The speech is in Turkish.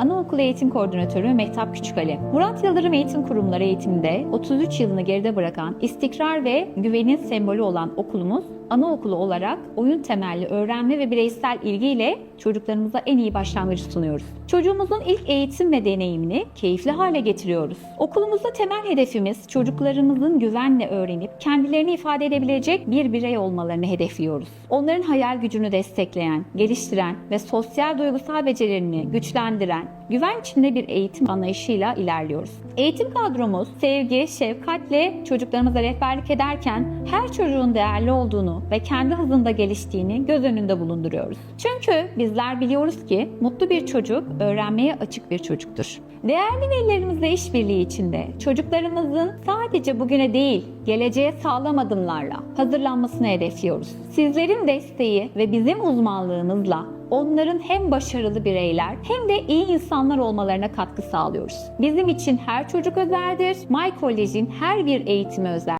あの Anaokulu Eğitim Koordinatörü Mehtap Küçükali. Murat Yıldırım Eğitim Kurumları eğitiminde 33 yılını geride bırakan istikrar ve güvenin sembolü olan okulumuz anaokulu olarak oyun temelli öğrenme ve bireysel ilgiyle çocuklarımıza en iyi başlangıcı sunuyoruz. Çocuğumuzun ilk eğitim ve deneyimini keyifli hale getiriyoruz. Okulumuzda temel hedefimiz çocuklarımızın güvenle öğrenip kendilerini ifade edebilecek bir birey olmalarını hedefliyoruz. Onların hayal gücünü destekleyen, geliştiren ve sosyal duygusal becerilerini güçlendiren, güven içinde bir eğitim anlayışıyla ilerliyoruz. Eğitim kadromuz sevgi, şefkatle çocuklarımıza rehberlik ederken her çocuğun değerli olduğunu ve kendi hızında geliştiğini göz önünde bulunduruyoruz. Çünkü bizler biliyoruz ki mutlu bir çocuk öğrenmeye açık bir çocuktur. Değerli velilerimizle işbirliği içinde çocuklarımızın sadece bugüne değil, geleceğe sağlam adımlarla hazırlanmasını hedefliyoruz. Sizlerin desteği ve bizim uzmanlığımızla onların hem başarılı bireyler hem de iyi insanlar olmalarına katkı sağlıyoruz. Bizim için her çocuk özeldir. My College'in her bir eğitimi özel.